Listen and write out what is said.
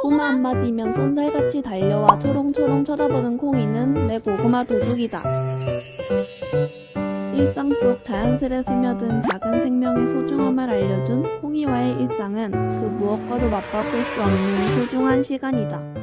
꼬마 한마디면 쏜살같이 달려와 초롱초롱 쳐다보는 콩이는 내 고구마 도둑이다. 일상 속 자연스레 스며든 작은 생명의 소중함을 알려준 콩이와의 일상은 그 무엇과도 맞바꿀 수 없는 소중한 시간이다.